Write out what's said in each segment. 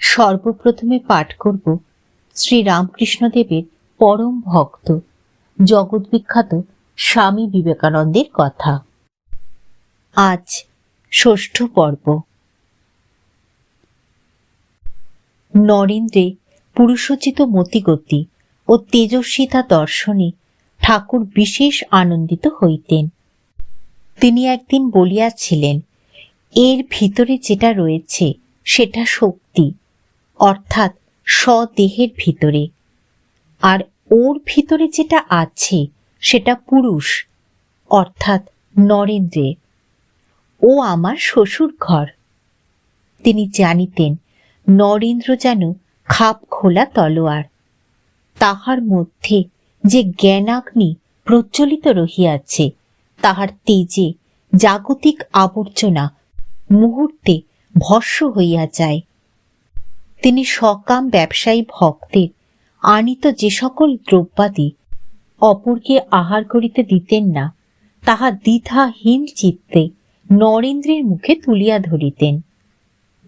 সর্বপ্রথমে পাঠ করব শ্রী রামকৃষ্ণদেবের পরম ভক্ত, জগৎবিখ্যাত স্বামী বিবেকানন্দের কথা। আজ ষষ্ঠ পর্ব। নরেন্দ্রে পুরুষোচিত মতিগতি ও তেজস্বিতা দর্শনে ঠাকুর বিশেষ আনন্দিত হইতেন। তিনি একদিন বলিয়াছিলেন, এর ভিতরে যেটা রয়েছে, সেটা শক্তি। অর্থাৎ স্বদেহের ভিতরে। আর ওর ভিতরে যেটা আছে, সেটা পুরুষ, অর্থাৎ নরেন্দ্রে। ও আমার শ্বশুর ঘর তিনি জানিতেন, নরেন্দ্র যেন খাপ খোলা তলোয়ার। তাহার মধ্যে যে জ্ঞানাগ্নি প্রজ্বলিত রহিয়াছে, তাহার তেজে জাগতিক আবর্জনা মুহূর্তে ভস্য হইয়া যায়। তিনি সকাম ব্যবসায়ী ভক্তের আনিত যে সকল দ্রব্যাদি অপরকে আহার করিতে দিতেন না, তাহা দ্বিধাহীন চিত্তে নরেন্দ্রের মুখে তুলিয়া ধরিতেন।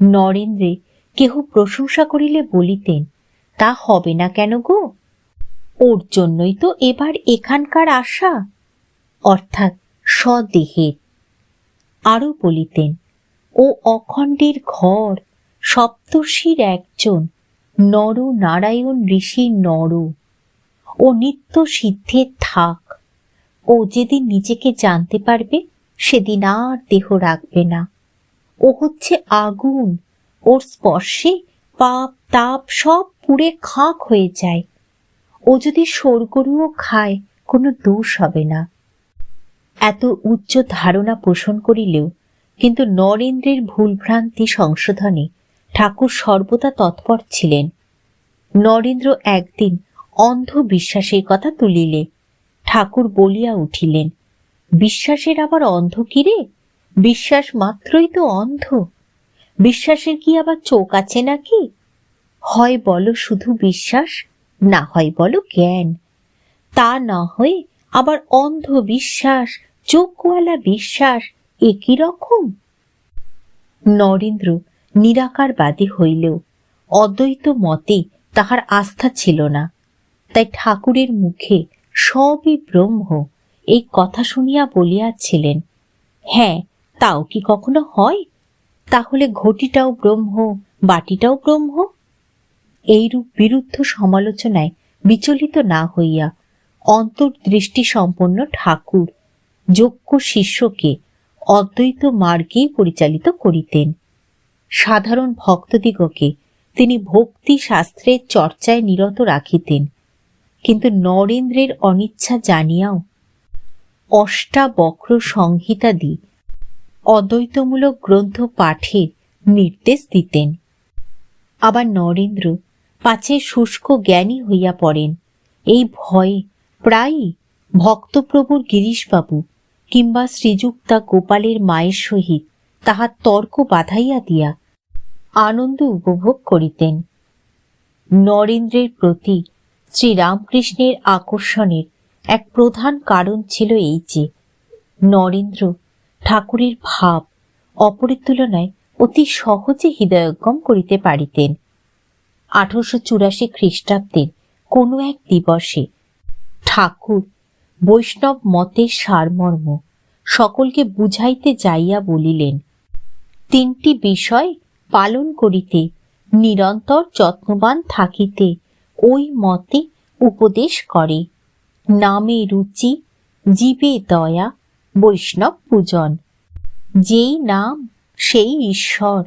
নরেন্দ্রে কেহ প্রশংসা করিলে বলিতেন, তা হবে না কেন গো? ওর জন্যই তো এবার এখানকার আশা। অর্থাৎ স্বদেহের আরও বলিতেন, ও অখণ্ডের ঘর সপ্তর্ষির একজন নর নারায়ণ ঋষি নর। ও নিত্য সিদ্ধের থাক। ও যেদিন নিজেকে জানতে পারবে, সেদিন আর দেহ রাখবে না। ও হচ্ছে আগুন। ওর স্পর্শে পাপ, তাপ সব পুড়ে খাঁক হয়ে যায়। ও যদি স্বর্গরুও খায়, কোনো দোষ হবে না। এত উচ্চ ধারণা পোষণ করিলেও কিন্তু নরেন্দ্রের ভুলভ্রান্তি সংশোধনে ঠাকুর সর্বদা তৎপর ছিলেন। নরেন্দ্র একদিন অন্ধ বিশ্বাসের কথা তুলিলে। ঠাকুর বলিয়া উঠিলেন, বিশ্বাসের আবার অন্ধ কিরে বিশ্বাস মাত্রই তো অন্ধ। বিশ্বাসের কি আবার চোখ আছে নাকি? হয় বলো শুধু বিশ্বাস, না হয় বলো জ্ঞান। তা না হয়ে আবার অন্ধ বিশ্বাস চোখওয়ালা বিশ্বাস একই রকম? নরেন্দ্র নিরাকারবাদী হইলেও অদ্বৈত মতে তাহার আস্থা ছিল না। তাই ঠাকুরের মুখে সবই ব্রহ্ম এই কথা শুনিয়া বলিয়াছিলেন হ্যাঁ তাও কি কখনো হয়? তাহলে ঘটিটাও ব্রহ্ম, বাটিটাও ব্রহ্ম? এইরূপ বিরুদ্ধ সমালোচনায় বিচলিত না হইয়া অন্তর্দৃষ্টি সম্পন্ন ঠাকুর, যোগ্য শিষ্যকে অদ্বৈত মার্গেই পরিচালিত করিতেন। সাধারণ ভক্তদিগকে তিনি ভক্তি শাস্ত্রের চর্চায় নিরত রাখিতেন। কিন্তু নরেন্দ্রের অনিচ্ছা জানিয়াও অষ্টাবক্র সংহিতাদি অদ্বৈতমূলক গ্রন্থ পাঠের নির্দেশ দিতেন। আবার নরেন্দ্র পাছে শুষ্ক জ্ঞানী হইয়া পড়েন। এই ভয়ে প্রায়ই ভক্তপ্রভুর গিরিশবাবু কিংবা শ্রীযুক্তা গোপালের মায়ের সহিত তাহার তর্ক বাধাইয়া দিয়া আনন্দ উপভোগ করিতেন। নরেন্দ্রের প্রতি শ্রীরামকৃষ্ণের আকর্ষণের এক প্রধান কারণ ছিল এই যে, নরেন্দ্র ঠাকুরের ভাব অপরের তুলনায় অতি সহজে হৃদয়ঙ্গম করিতে পারিতেন। আঠারোশো চুরাশি খ্রিস্টাব্দের কোনো এক দিবসে ঠাকুর বৈষ্ণব মতের সারমর্ম সকলকে বুঝাইতে যাইয়া বলিলেন তিনটি বিষয় পালন করিতে, নিরন্তর যত্নবান থাকিতে ওই মতে উপদেশ করে। নামে রুচি, জীবে দয়া, বৈষ্ণব পূজন। যেই নাম, সেই ঈশ্বর।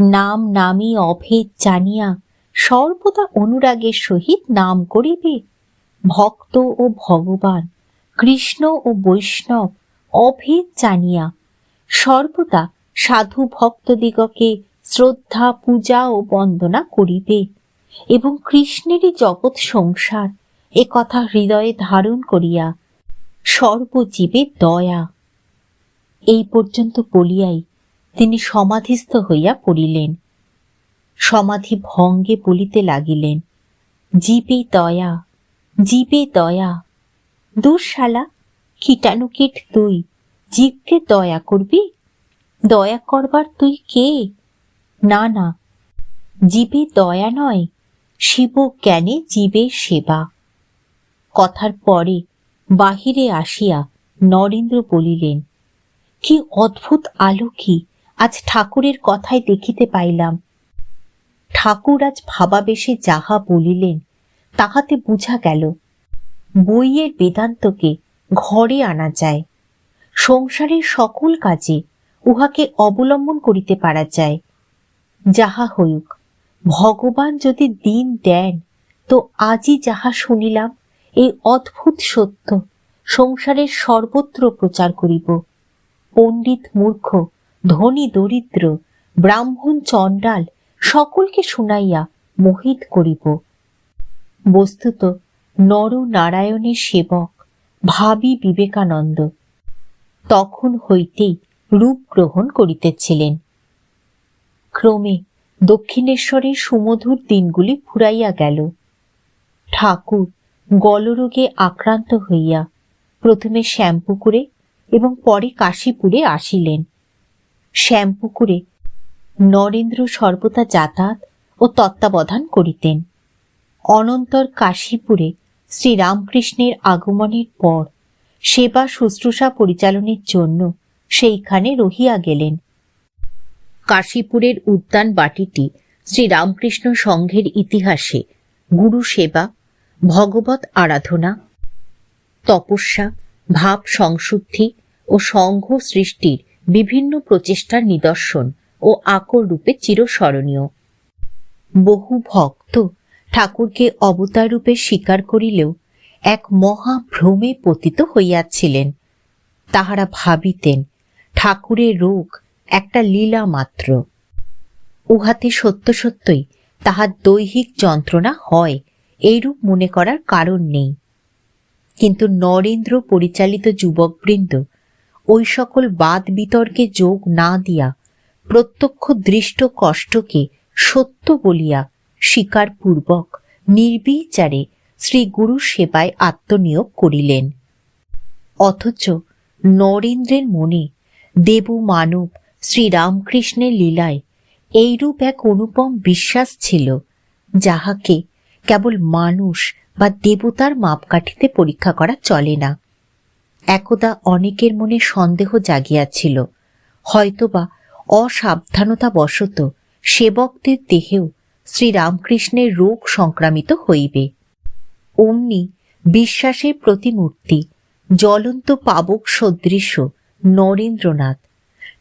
নাম নামী অভেদ জানিয়া সর্বদা অনুরাগের সহিত নাম করিবে। ভক্ত ও ভগবান, কৃষ্ণ ও বৈষ্ণব, অভেদ জানিয়া সর্বদা সাধু ভক্তদিগকে শ্রদ্ধা, পূজা ও বন্দনা করিবে এবং কৃষ্ণেরই জগৎ সংসার এ কথা হৃদয়ে ধারণ করিয়া সর্বজীবে দয়া। এই পর্যন্ত বলিয়াই তিনি সমাধিস্থ হইয়া পড়িলেন। সমাধি ভঙ্গে বলিতে লাগিলেন, জীবে দয়া জীবে দয়া দূর শালা কীটাণুকীট তুই জীবকে দয়া করবি? দয়া করবার তুই কে? না না। জীবে দয়া নয়, শিব জ্ঞানে জীবের সেবা। কথার পরে বাহিরে আসিয়া নরেন্দ্র বলিলেন, কি অদ্ভুত আলো কি আজ ঠাকুরের কথায় দেখিতে পাইলাম। ঠাকুর আজ ভাবাবেশে যাহা বলিলেন, তাহাতে বুঝা গেল, বইয়ের বেদান্তকে ঘরে আনা যায়। সংসারের সকল কাজে উহাকে অবলম্বন করিতে পারা যায়। যাহা হইউক ভগবান যদি দিন দেন, তো আজই যাহা শুনিলাম, এই অদ্ভুত সত্য সংসারের সর্বত্র প্রচার করিব। পণ্ডিত মূর্খ, ধনী দরিদ্র, ব্রাহ্মণ চণ্ডাল, সকলকে শুনাইয়া মোহিত করিব। বস্তুত নর নারায়ণের সেবক ভাবি বিবেকানন্দ। তখন হইতেই রূপ গ্রহণ করিতেছিলেন। ক্রমে দক্ষিণেশ্বরের সুমধুর দিনগুলি ফুরাইয়া গেল। ঠাকুর গলরোগে আক্রান্ত হইয়া প্রথমে শ্যামপুকুরে এবং পরে কাশীপুরে আসিলেন। শ্যামপুকুরে নরেন্দ্র সর্বদা যাতায়াত ও তত্ত্বাবধান করিতেন। অনন্তর কাশীপুরে শ্রীরামকৃষ্ণের আগমনের পর সেবা শুশ্রূষা পরিচালনের জন্য সেইখানে রহিয়া গেলেন। কাশীপুরের উদ্যান বাটিটি শ্রীরামকৃষ্ণ সংঘের ইতিহাসে গুরু সেবা ভগবত আরাধনা, তপস্যা, ভাব সংশুদ্ধি ও সংঘ সৃষ্টির বিভিন্ন প্রচেষ্টার নিদর্শন ও আকর রূপে চিরস্মরণীয়। বহু ভক্ত ঠাকুরকে অবতার রূপে স্বীকার করিলেও এক মহা ভ্রমে পতিত হইয়াছিলেন। তাহারা ভাবিতেন ঠাকুরের রোগ একটা লীলা মাত্র। উহাতে সত্য সত্যই তাহার দৈহিক যন্ত্রণা হয়, এইরূপ মনে করার কারণ নেই। কিন্তু নরেন্দ্র পরিচালিত যুবকবৃন্দ ওই সকল বাদ বিতর্কে যোগ না দিয়া প্রত্যক্ষ দৃষ্ট কষ্টকে সত্য বলিয়া স্বীকারপূর্বক নির্বিচারে শ্রী গুরু সেবায় আত্মনিয়োগ করিলেন। অথচ নরেন্দ্রের মনে দেব মানব শ্রীরামকৃষ্ণের লীলায় এইরূপ এক অনুপম বিশ্বাস ছিল, যাহাকে কেবল মানুষ বা দেবতার মাপকাঠিতে পরীক্ষা করা চলে না। একদা অনেকের মনে সন্দেহ জাগিয়াছিল, হয়তোবা অসাবধানতাবশত সেবকদের দেহেও শ্রীরামকৃষ্ণের রোগ সংক্রামিত হইবে। অমনি বিশ্বাসের প্রতিমূর্তি জ্বলন্ত পাবক সদৃশ নরেন্দ্রনাথ।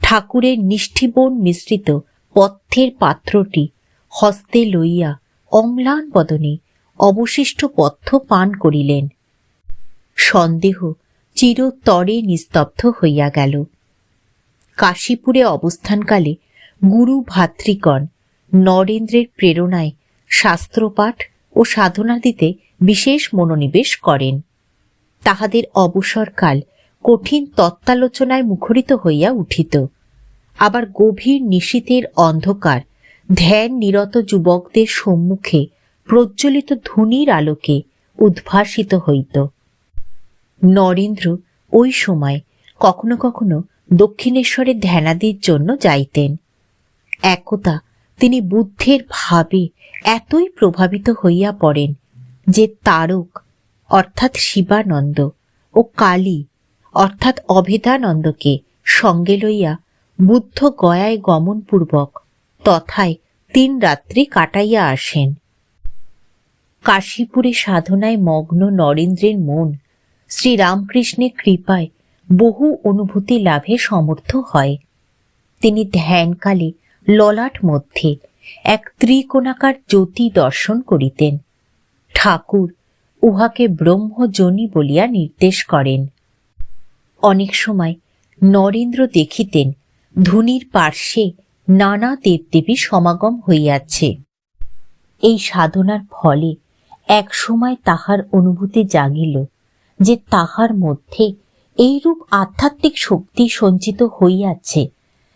ঠাকুরের নিষ্ঠিবন মিশ্রিত পথ্যের পাত্রটি হস্তে লইয়া অম্লান বদনে অবশিষ্ট পথ্য পান করিলেন। সন্দেহ চিরতরে নিস্তব্ধ হইয়া গেল। কাশীপুরে অবস্থানকালে গুরু ভাতৃগণ নরেন্দ্রের প্রেরণায় শাস্ত্রপাঠ ও সাধনাদিতে বিশেষ মনোনিবেশ করেন। তাহাদের অবসরকাল কঠিন তত্ত্বালোচনায় মুখরিত হইয়া উঠিত। আবার গভীর নিশীতের অন্ধকার, ধ্যান নিরত যুবকদের সম্মুখে প্রজ্বলিত ধুনির আলোকে উদ্ভাসিত হইত। নরেন্দ্র ওই সময় কখনো কখনো দক্ষিণেশ্বরের ধ্যানাদির জন্য যাইতেন। একতা তিনি বুদ্ধের ভাবে এতই প্রভাবিত হইয়া পড়েন যে তারক, অর্থাৎ শিবানন্দ ও কালী অর্থাৎ অভেদানন্দকে সঙ্গে লইয়া বুদ্ধ গয়ায় গমনপূর্বক তথায় তিন রাত্রি কাটাইয়া আসেন। কাশীপুরে সাধনায় মগ্ন নরেন্দ্রের মন শ্রীরামকৃষ্ণের কৃপায় বহু অনুভূতি লাভে সমর্থ হয়। তিনি ধ্যানকালে ললাট মধ্যে এক ত্রিকোণাকার জ্যোতি দর্শন করিতেন। ঠাকুর উহাকে ব্রহ্মজনী বলিয়া নির্দেশ করেন। অনেক সময় নরেন্দ্র দেখিতেন ধুনির পার্শ্বে নানা দেবদেবী সমাগম হইয়াছে। এই সাধনার ফলে এক সময় তাহার অনুভূতি জাগিল যে তাহার মধ্যে এইরূপ আধ্যাত্মিক শক্তি সঞ্চিত হইয়াছে,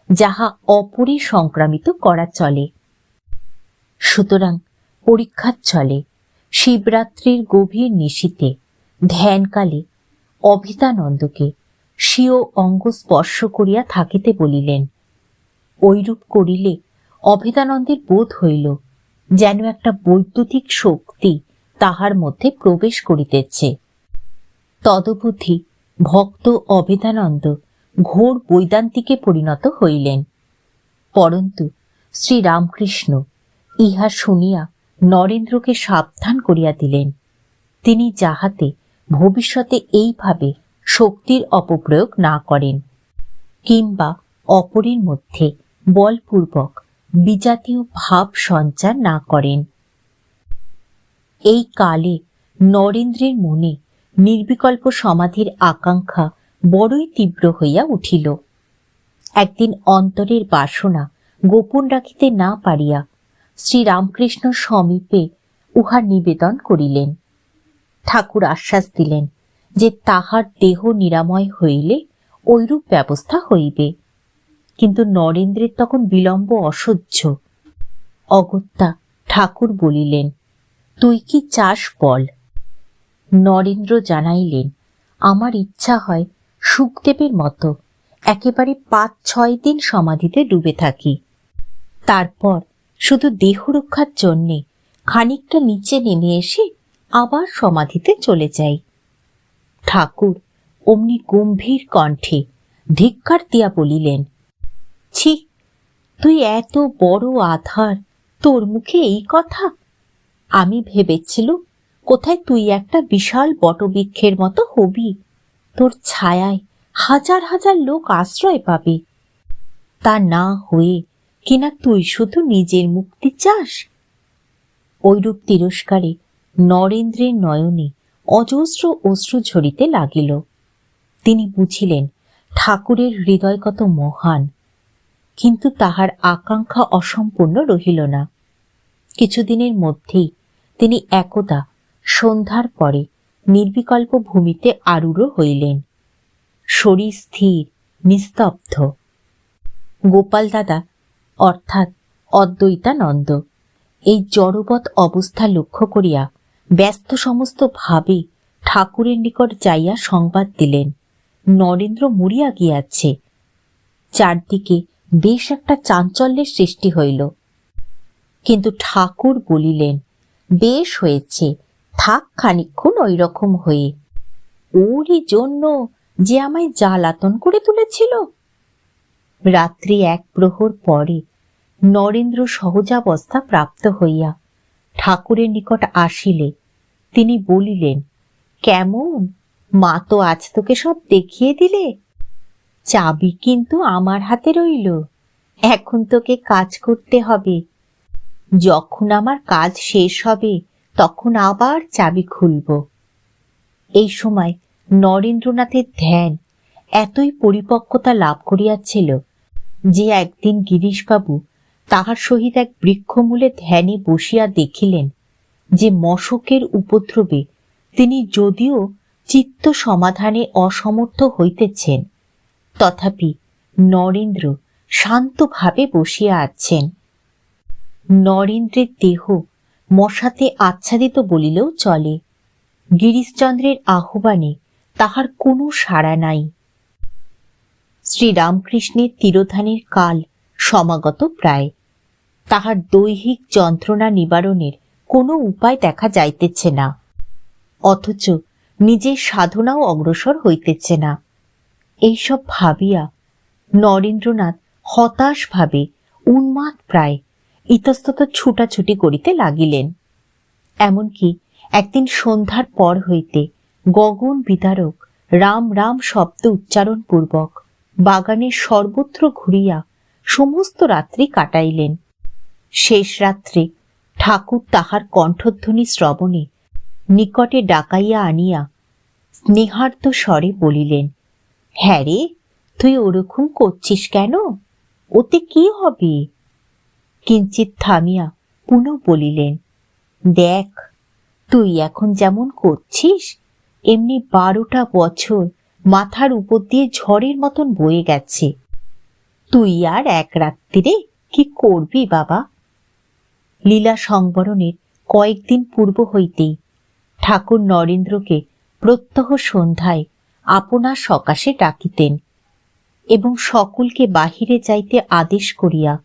যাহা অপরে সংক্রামিত করা চলে। সুতরাং পরীক্ষার চলে শিবরাত্রির গভীর নিশীতে ধ্যানকালে অভিতানন্দকে স্বীয় অঙ্গ স্পর্শ করিয়া থাকিতে বলিলেন, ঐরূপ করিলে অভেদানন্দের বোধ হইল যেন একটা বৈদ্যুতিক শক্তি তাহার মধ্যে প্রবেশ করিতেছে। তদবুদ্ধি ভক্ত অভেদানন্দ ঘোর বৈদান্তিকে পরিণত হইলেন। পরন্তু শ্রীরামকৃষ্ণ ইহা শুনিয়া নরেন্দ্রকে সাবধান করিয়া দিলেন। তিনি যাহাতে ভবিষ্যতে এইভাবে শক্তির অপপ্রয়োগ না করেন কিংবা অপরের মধ্যে বলপূর্বক বিজাতীয় ভাব সঞ্চার না করেন। এই কালে নরেন্দ্রের মনে নির্বিকল্প সমাধির আকাঙ্ক্ষা বড়ই তীব্র হইয়া উঠিল। একদিন অন্তরের বাসনা গোপন রাখিতে না পারিয়া শ্রীরামকৃষ্ণ সমীপে উহা নিবেদন করিলেন। ঠাকুর আশ্বাস দিলেন যে তাহার দেহ নিরাময় হইলে ঐরূপ ব্যবস্থা হইবে। কিন্তু নরেন্দ্রের তখন বিলম্ব অসহ্য। অগত্যা ঠাকুর বলিলেন, তুই কি চাস বল? নরেন্দ্র জানাইলেন, আমার ইচ্ছা হয় সুখদেবের মতো একেবারে পাঁচ ছয় দিন সমাধিতে ডুবে থাকি। তারপর শুধু দেহ রক্ষার জন্যে খানিকটা নিচে নেমে এসে আবার সমাধিতে চলে যাই। ঠাকুর অমনি গম্ভীর কণ্ঠে ধিক্কার দিয়া বলিলেন, ছি, তুই এত বড় আধার, তোর মুখে এই কথা? আমি ভেবেছিলুম কোথায় তুই একটা বিশাল বটবৃক্ষের মতো হবি, তোর ছায়ায় হাজার হাজার লোক আশ্রয় পাবে। তা না হয়ে কিনা তুই শুধু নিজের মুক্তি চাস? ঐরূপ তিরস্কারে নরেন্দ্রের নয়নে অজস্র অশ্রু ঝরিতে লাগিল। তিনি বুঝিলেন, ঠাকুরের হৃদয় কত মহান, কিন্তু তাহার আকাঙ্ক্ষা অসম্পূর্ণ রহিল না। কিছুদিনের মধ্যেই তিনি একদা সন্ধ্যার পরে নির্বিকল্প ভূমিতে আরূঢ় হইলেন। শরীর স্থির, নিস্তব্ধ। গোপাল দাদা, অর্থাৎ অদ্বৈতানন্দ, এই জড়বৎ অবস্থা লক্ষ্য করিয়া ব্যস্ত সমস্ত ভাবে ঠাকুরের নিকট যাইয়া সংবাদ দিলেন। নরেন্দ্র মরিয়া গিয়াছে। চারদিকে বেশ একটা চাঞ্চল্যের সৃষ্টি হইল। কিন্তু ঠাকুর বলিলেন, বেশ হয়েছে, থাক খানিক্ষণ ওই রকম হয়ে। ওরই জন্য যে আমায় জ্বালাতন করে তুলেছিল? রাত্রি এক প্রহর পরে নরেন্দ্র সহজাবস্থা প্রাপ্ত হইয়া ঠাকুরের নিকট আসিলে, তিনি বলিলেন, কেমন? মা তো আজ তোকে সব দেখিয়ে দিলে। চাবি কিন্তু আমার হাতে রইল। এখন তোকে কাজ করতে হবে। যখন আমার কাজ শেষ হবে, তখন আবার চাবি খুলব এই সময় নরেন্দ্রনাথের ধ্যান এতই পরিপক্কতা লাভ করিয়াছিল যে একদিন গিরিশবাবু তাহার সহিত এক বৃক্ষমূলে ধ্যানে বসিয়া দেখিলেন যে মশকের উপদ্রবে তিনি যদিও চিত্ত সমাধানে অসমর্থ হইতেছেন, তথাপি নরেন্দ্র শান্তভাবে বসিয়া আছেন। নরেন্দ্রের দেহ মশাতে আচ্ছাদিত বলিলেও চলে। গিরিশচন্দ্রের আহ্বানে তাহার কোনো সাড়া নাই। শ্রীরামকৃষ্ণের তিরোধানের কাল সমাগত প্রায়। তাহার দৈহিক যন্ত্রণা নিবারণের কোনো উপায় দেখা যাইতেছে না। অথচ নিজের সাধনাও অগ্রসর হইতেছে না। এইসব ভাবিয়া নরেন্দ্রনাথ হতাশভাবে উন্মাদ প্রায় ইতস্তত ছুটাছুটি করিতে লাগিলেন। এমনকি একদিন সন্ধ্যার পর হইতে গগন বিদারক রাম রাম শব্দ উচ্চারণ পূর্বক বাগানের সর্বত্র ঘুরিয়া সমস্ত রাত্রি কাটাইলেন। শেষ রাত্রে। ঠাকুর তাহার কণ্ঠধ্বনি শ্রবণে নিকটে ডাকাইয়া আনিয়া স্নেহার্ত স্বরে বলিলেন হ্যাঁ রে, তুই ওরকম করছিস কেন? ওতে কি হবে? কিঞ্চিত থামিয়া পুনঃ বলিলেন, দেখ, তুই এখন যেমন করছিস, এমনি বারোটা বছর মাথার উপর দিয়ে ঝড়ের মতন বয়ে গেছে। তুই আর এক রাত্রিরে কি করবি বাবা? লীলা সংবরণের কয়েকদিন পূর্ব হইতেই ঠাকুর নরেন্দ্রকে প্রত্যহ সন্ধ্যায় আপনার সকাশে ডাকিতেন এবং সকলকে বাহিরে যাইতে আদেশ করিয়া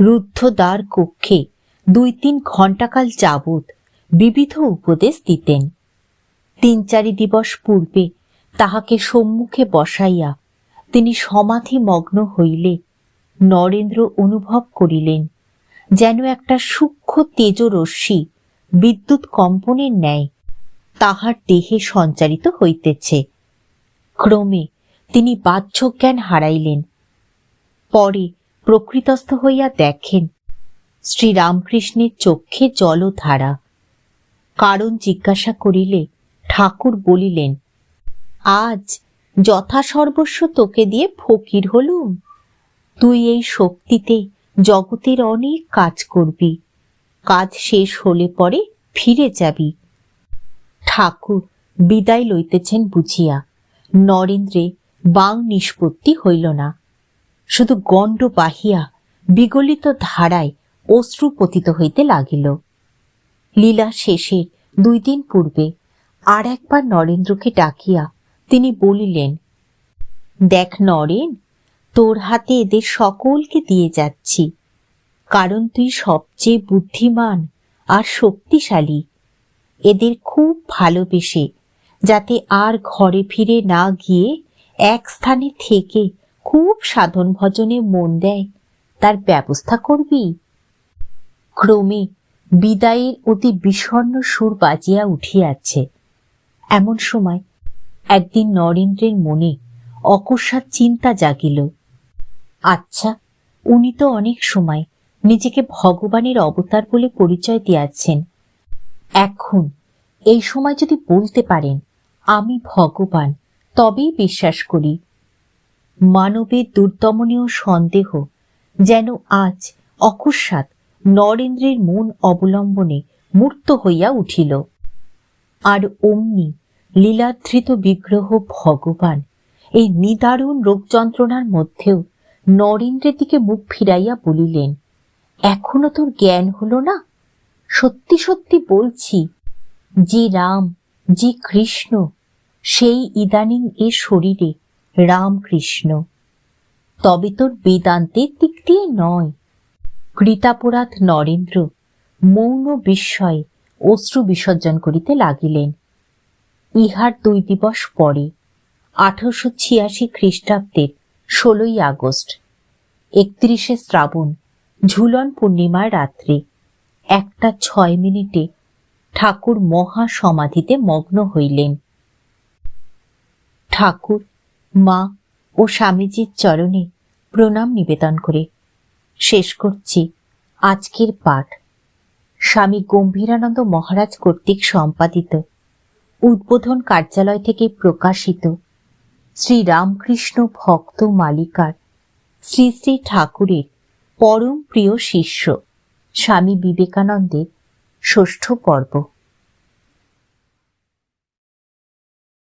রুদ্ধ দ্বার কক্ষে দুই তিন ঘণ্টাকাল যাবৎ বিবিধ উপদেশ দিতেন। তিন চারি দিবস পূর্বে তাহাকে সম্মুখে বসাইয়া তিনি সমাধি মগ্ন হইলে নরেন্দ্র অনুভব করিলেন যেন একটা সূক্ষ্ম তেজরশ্মি বিদ্যুৎ কম্পনের ন্যায় তাহার দেহে সঞ্চারিত হইতেছে। ক্রমে তিনি বাহ্য জ্ঞান হারাইলেন। পরে প্রকৃতস্থ হইয়া দেখেন, শ্রীরামকৃষ্ণের চক্ষে জলধারা। কারণ জিজ্ঞাসা করিলে ঠাকুর বলিলেন, আজ যথাসর্বস্ব তোকে দিয়ে ফকির হলুম। তুই এই শক্তিতে জগতের অনেক কাজ করবি। কাজ শেষ হলে পরে ফিরে যাবি। ঠাকুর বিদায় লইতেছেন বুঝিয়া। নরেন্দ্রে বাং নিষ্পত্তি হইল না। শুধু গণ্ড বাহিয়া বিগলিত ধারায় অশ্রু পতিত হইতে লাগিল। লীলা শেষের দুই দিন পূর্বে আর একবার নরেন্দ্রকে ডাকিয়া তিনি বলিলেন, দেখ নরেন তোর হাতে এদের সকলকে দিয়ে যাচ্ছি। কারণ তুই সবচেয়ে বুদ্ধিমান আর শক্তিশালী। এদের খুব ভালোবেসে, যাতে আর ঘরে ফিরে না গিয়ে এক স্থানে থেকে খুব সাধন ভজনে মন দেয়। তার ব্যবস্থা করবি? ক্রমে বিদায়ের অতি বিষণ্ণ সুর বাজিয়া উঠিয়াছে। এমন সময় একদিন নরেন্দ্রের মনে অকস্মাৎ চিন্তা জাগিল। আচ্ছা উনি তো অনেক সময় নিজেকে ভগবানের অবতার বলে পরিচয় দিয়াছেন। এখন, এই সময় যদি বলতে পারেন, আমি ভগবান, তবেই বিশ্বাস করি। মানবের দুর্দমনীয় সন্দেহ যেন আজ অকস্মাৎ নরেন্দ্রের মন অবলম্বনে মূর্ত হইয়া উঠিল। আর অমনি লীলাধৃত বিগ্রহ ভগবান এই নিদারুণ রোগ যন্ত্রণার মধ্যেও নরেন্দ্রের দিকে মুখ ফিরাইয়া বলিলেন, এখনও তোর জ্ঞান হলো না? সত্যি সত্যি বলছি, যে রাম, যে কৃষ্ণ, সেই ইদানিং এ শরীরে রামকৃষ্ণ তবে তোর বেদান্তের দিক দিয়ে নয়। কৃতাপরাধ নরেন্দ্র মৌন বিস্ময়ে অশ্রু বিসর্জন করিতে লাগিলেন। ইহার দুই দিবস পরে আঠারোশো ছিয়াশি খ্রিস্টাব্দের ষোলোই আগস্ট। একত্রিশে শ্রাবণ, ঝুলন পূর্ণিমার রাত্রে। একটা ছয় মিনিটে ঠাকুর মহা সমাধিতে মগ্ন হইলেন। ঠাকুর, মা ও স্বামীজির চরণে প্রণাম নিবেদন করে। শেষ করছি আজকের পাঠ। স্বামী গম্ভীরানন্দ মহারাজ কর্তৃক সম্পাদিত। উদ্বোধন কার্যালয় থেকে প্রকাশিত শ্রী রামকৃষ্ণ ভক্ত মালিকার শ্রী শ্রী ঠাকুরের পরম প্রিয় শিষ্য স্বামী বিবেকানন্দের ষষ্ঠ পর্ব।